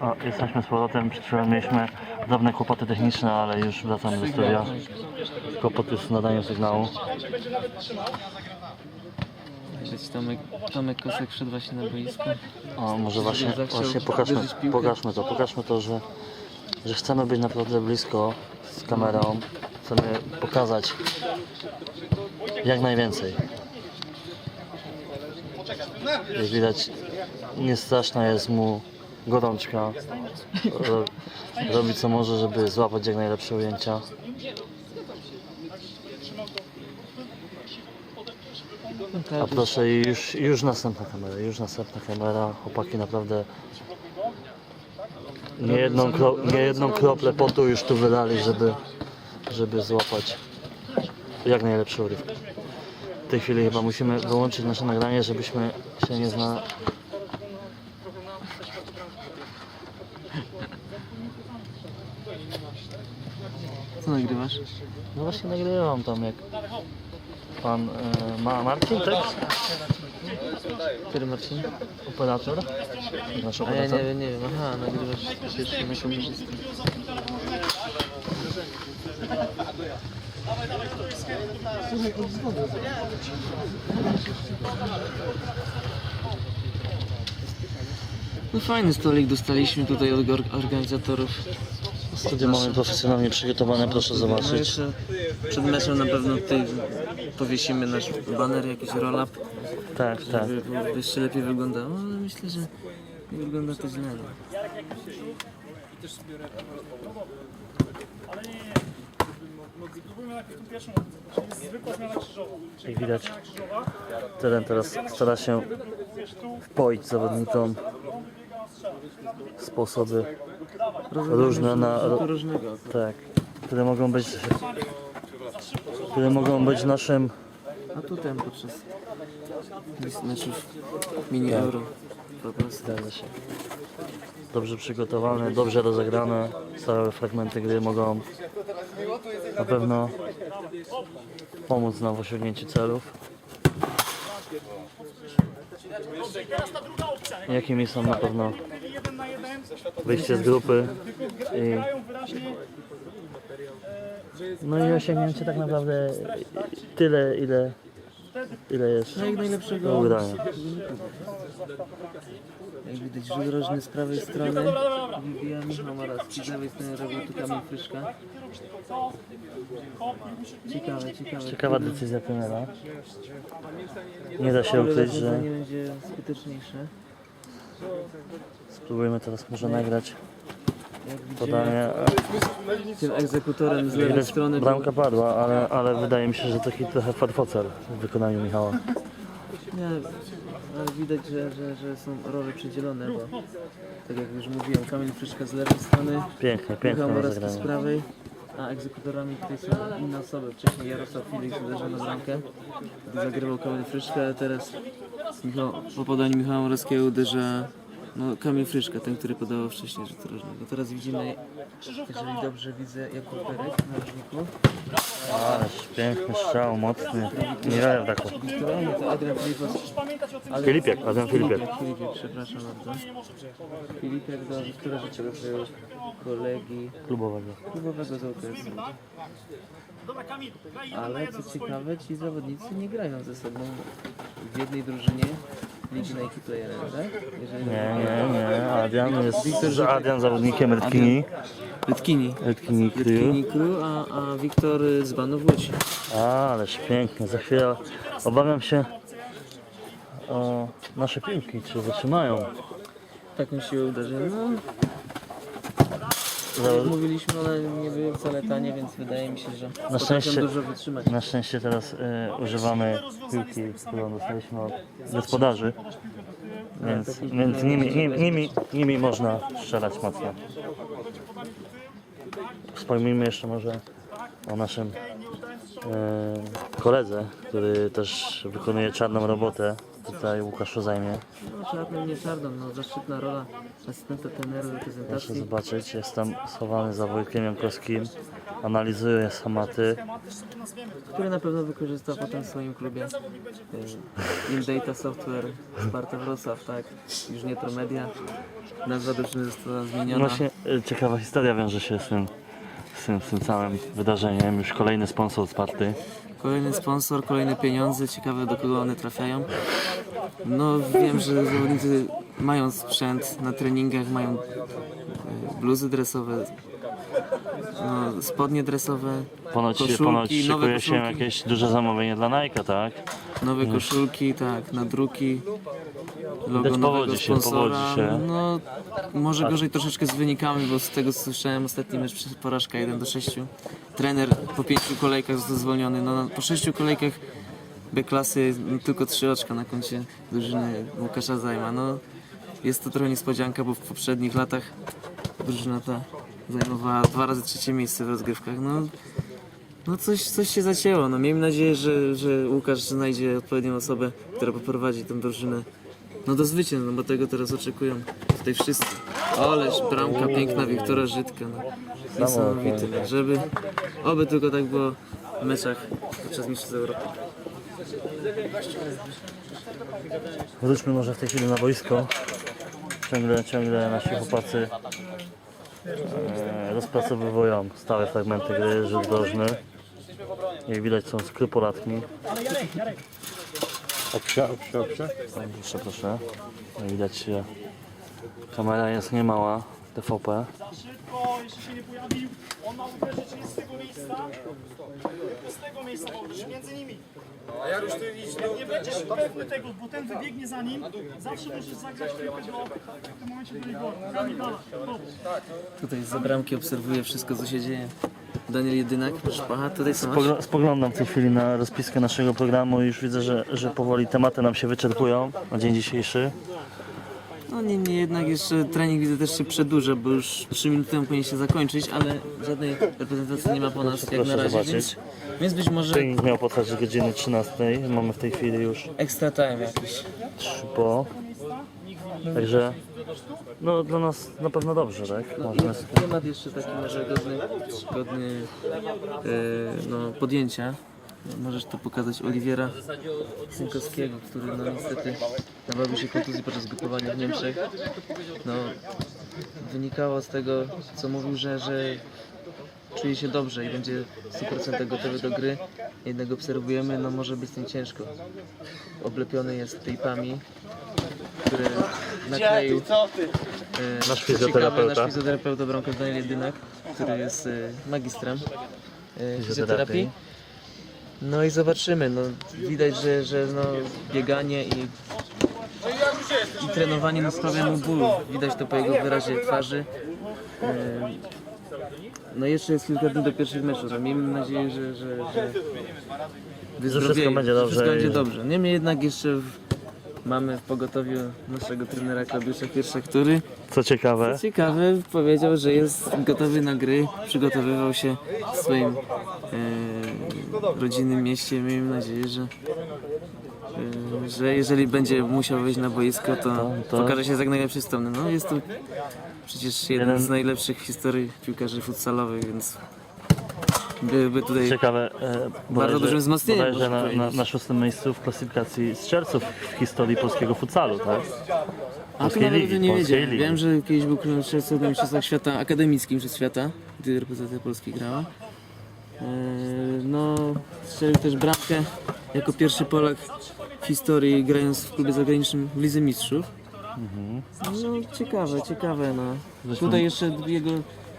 O, jesteśmy z powrotem. Przed chwilą mieliśmy drobne kłopoty techniczne, ale już wracamy do studia. Kłopoty z nadaniem sygnału. Widać Tomek, Tomek Kosek wszedł właśnie na boisko. O, może właśnie, właśnie pokażmy, uderzyć piłkę. pokażmy to, pokażmy to, że, że chcemy być naprawdę blisko z kamerą. Chcemy pokazać jak najwięcej. Jak widać, niestraszna jest mu gorączka. Ro- Robi co może, żeby złapać jak najlepsze ujęcia. A proszę, już, już następna kamera, już następna kamera. Chłopaki naprawdę nie jedną, kro, nie jedną kroplę potu już tu wydali, żeby, żeby złapać jak najlepszy urywek. W tej chwili chyba musimy wyłączyć nasze nagranie, żebyśmy się nie zna... Co nagrywasz? No właśnie nagrywam tam jak pan e, ma Marcin, tak? Który Marcin? Operator. Nasz A ja operator. nie wiem, nie wiem. Aha, nagrywasz pierwszy na komunisty. No fajny stolik dostaliśmy tutaj od or- organizatorów. Studio mamy profesjonalnie przygotowane, proszę No zobaczyć. jeszcze przed meczem na pewno tutaj powiesimy nasz baner, jakiś roll-up, Tak, tak. żeby żeby jeszcze lepiej wyglądało, ale myślę, że nie wygląda to źle. No. Jak widać, teren teraz stara się wpoić zawodnikom sposoby różne na, tak, które mogą być które mogą być naszym A tutaj podczas meczów mini euro po prostu. zgadza się, dobrze przygotowane, dobrze rozegrane całe fragmenty gry mogą na pewno pomóc nam w osiągnięciu celów. Jakimi są na pewno wyjście z grupy i no i osiągnięcie tak naprawdę tyle ile ile jest No jak do najlepszego, ugrania. jak widać rzut rożny z prawej strony, wybija Michał Maracki, z lewej strony robił tu Kamil Fryszka. Ciekawe, ciekawe. Ciekawa decyzja trenera. Nie da się ukryć, że rozwiązanie będzie skuteczniejsze. Spróbujemy teraz może nagrać podanie. tym egzekutorem z lewej Widać strony bramka padła, ale, ale wydaje mi się, że taki trochę farfocel w wykonaniu Michała. Nie, ale widać, że, że, że są role przydzielone, bo tak jak już mówiłem, Kamil Fryszka z lewej strony, Pięknie, piękne Michał Morawski z rozegranie. prawej, a egzekutorami tutaj są inne osoby. Wcześniej Jarosław Felix uderzył na bramkę, gdy zagrywał Kamil Fryszka, a teraz Michał, po podaniu Michała Morawskiego uderza no, Kamil Fryszka, ten, który podawał wcześniej rzut rożnego. Teraz widzimy, jeżeli dobrze widzę, Jakub Berek na rożniku. Ależ piękny strzał, mocny. Niewiele brakło. Która? Nie, to Adrian Filipowski. Ale- Filipiak, Adrian Filipiak. Filipiak, Filipiak, przepraszam bardzo. Filipiak do Wiktora swojego kolegi Klubowego. klubowego z OKS. Ale co ciekawe, ci zawodnicy nie grają ze sobą w jednej drużynie Nike Playerem, tak? Jeżeli Nie, nie, nie. Adrian jest z Adrian zawodnikiem Redkini. Rytkini. Redkini Crew. Rytkini Crew, a, a Wiktor z Banów Łódź. Ależ pięknie. Za chwilę obawiam się o nasze piłki, czy wytrzymają. Taką siłę uderzy. No, Jak mówiliśmy, one nie były wcale tanie, więc wydaje mi się, że potrafią szczęście- dużo wytrzymać. Na szczęście teraz y, używamy piłki, którą dostaliśmy od gospodarzy, więc, więc nimi, nimi, nimi, nimi można strzelać mocno. Wspomnijmy jeszcze może o naszym y, koledze, który też wykonuje czarną robotę tutaj Łukaszu zajmie. No, czarny nie czarną, no zaszczytna rola asystenta trenera Proszę reprezentacji. zobaczyć, jestem schowany za Wojtkiem Jankowskim. Analizuję schematy. który na pewno wykorzysta potem w swoim klubie y, InData Software Sparta Wrocław, tak, już nie Tromedia. Nazwa drużyny została zmieniona. Właśnie y, ciekawa historia wiąże się z tym, z tym, z tym całym wydarzeniem. Już kolejny sponsor Sparty. Kolejny sponsor, kolejne pieniądze, ciekawe do kogo one trafiają. No wiem, że zawodnicy mają sprzęt na treningach, mają y, bluzy dresowe, no, spodnie dresowe, Ponoć, Koszulki, ponoć nowe szykuje się koszulki. jakieś duże zamówienie dla Nike, tak? Nowe koszulki, tak, nadruki, logo Widać, nowego powodzi się, sponsora. powodzi się. No, może gorzej troszeczkę z wynikami, bo z tego co słyszałem ostatni mecz przez porażka 1 do 6. Trener po pięciu kolejkach został zwolniony. No, po sześciu kolejkach B klasy no, tylko trzy oczka na koncie drużyny Łukasza Zajma. No, jest to trochę niespodzianka, bo w poprzednich latach drużyna ta zajmowała dwa razy trzecie miejsce w rozgrywkach. No, no coś, coś się zacięło. No miejmy nadzieję, że, że Łukasz znajdzie odpowiednią osobę, która poprowadzi tę drużynę no do zwycięstwa, no bo tego teraz oczekują tutaj wszyscy. Ależ bramka piękna Wiktora Żydka. No. Niesamowity. Żeby, oby tylko tak było w meczach podczas Mistrzostw Europy. Wróćmy może w tej chwili na boisko. Ciągle, ciągle nasi chłopacy e, rozpracowywują stałe fragmenty gry, rzut drożny. Jak widać są skrupulatni. Obsia, obsia, obsia. Proszę, proszę. Jak widać że kamera jest niemała. TVP. szybko, jeśli się nie pojawił, on ma uderzyć nie z tego miejsca, z tego miejsca ma uderzyć, między nimi. A ja już ty idź Jak nie będziesz pewny tego, bo ten wybiegnie za nim, zawsze możesz zagrać piłkę do, w tym momencie do Igora. Dobra. Tutaj za bramki obserwuję wszystko co się dzieje. Daniel Jedynak, proszę pana, tutaj są masz. Pogl- spoglądam w tej chwili na rozpiskę naszego programu i już widzę, że, że powoli tematy nam się wyczerpują na dzień dzisiejszy. No niemniej jednak jeszcze trening widzę też się przedłuża, bo już 3 minuty temu powinien się zakończyć, ale żadnej reprezentacji nie ma po nas jak proszę na razie, zobaczyć. więc, więc być może Trening miał potrwać do godziny 13. Mamy w tej chwili już extra time jakiś. 3 po. Także no dla nas na pewno dobrze, tak? No, jest temat jeszcze taki może godny, godny e, no, podjęcia. Możesz to pokazać Oliwiera Synkowskiego, który no niestety nabawił się kontuzji podczas grupowania w Niemczech. No, wynikało z tego, co mówił, że, że czuje się dobrze i będzie 100% gotowy do gry. Jednak obserwujemy, no może być z tym ciężko. Oblepiony jest tejpami, które nakleił e, Nasz fizjoterapeuta. Nasz fizjoterapeuta bramkarz Daniel Jedynak, który jest e, magistrem e, fizjoterapii. No i zobaczymy, no widać, że, że no, bieganie i, i trenowanie no, sprawia mu ból. Widać to po jego wyrazie twarzy. E, No jeszcze jest kilka dni do pierwszych meczów, a miejmy nadzieję, że, że, że wyzdrowieje, będzie że dobrze Wszystko będzie i- dobrze. Niemniej jednak jeszcze w, mamy w pogotowiu naszego trenera Klaudiusza Pierwsza, który Co ciekawe, co ciekawe, powiedział, że jest gotowy na gry, przygotowywał się w swoim e, rodzinnym mieście. Miejmy nadzieję, że, e, że jeżeli będzie musiał wejść na boisko, to, to- pokaże się jak najlepszy stronny. No jest to przecież jeden Jeden- z najlepszych w historii piłkarzy futsalowych, więc byłby tutaj ciekawe, e, bodajże- dużym wzmocnieniem, bodajże można na, na, powiedzieć. na szóstym miejscu w klasyfikacji strzelców w historii polskiego futsalu, tak? A to Polskiej nawet ligi, nie polskiej wiedziałem. ligi. Wiem, że kiedyś był królem strzelców na mistrzostwach świata, akademickim przez świata, gdy reprezentacja Polski grała. Eee, No, strzelił też bramkę jako pierwszy Polak w historii grając w klubie zagranicznym w Lidze Mistrzów. No, ciekawe, ciekawe, no. Zresztą- Tutaj jeszcze jego,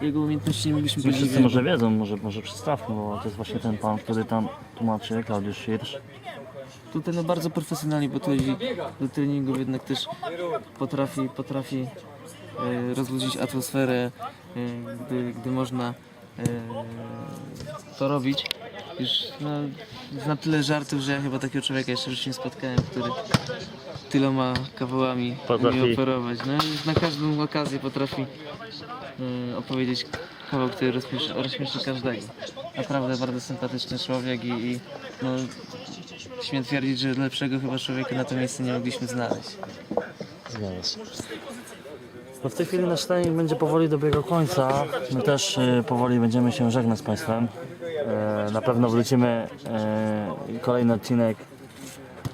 jego umiejętności nie mogliśmy Nie wszyscy podziwiać. może wiedzą, może, może przedstawmy, bo to jest właśnie ten pan, który tam tłumaczy, Klaudiusz Hirsch. Tutaj no bardzo profesjonalnie podchodzi do treningów, jednak też potrafi, potrafi e, rozluźnić atmosferę, e, gdy, gdy można to robić. Już no, na tyle żartów, że ja chyba takiego człowieka jeszcze życiu nie spotkałem, który tyloma kawałami Potrafi. umie operować. No, i na każdą okazję potrafi e, opowiedzieć kawał, który rozśmieszy, rozśmieszy każdego. Naprawdę bardzo sympatyczny człowiek i, i no, śmiem twierdzić, że lepszego chyba człowieka na to miejsce nie mogliśmy znaleźć. Się. No w tej chwili nasz trening będzie powoli dobiegał końca. My też e, powoli będziemy się żegnać z Państwem. E, na pewno wrócimy. E, kolejny odcinek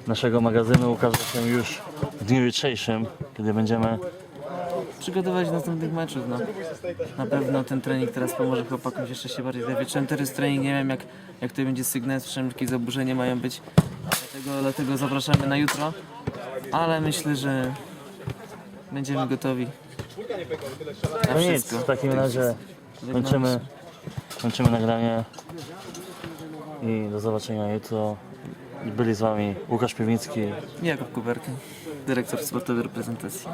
naszego magazynu ukaże się już w dniu jutrzejszym, kiedy będziemy Przygotować następnych meczów, no. Na pewno ten trening teraz pomoże chłopakom jeszcze się bardziej dowiedzieć. To jest trening, nie wiem jak, jak to będzie sygnał, że jakieś zaburzenia mają być. Dlatego, dlatego zapraszamy na jutro. Ale myślę, że będziemy gotowi No nic, w takim razie kończymy, kończymy nagranie i do zobaczenia jutro. Byli z Wami Łukasz Piwnicki Jakub Kuberka, dyrektor sportowy reprezentacji.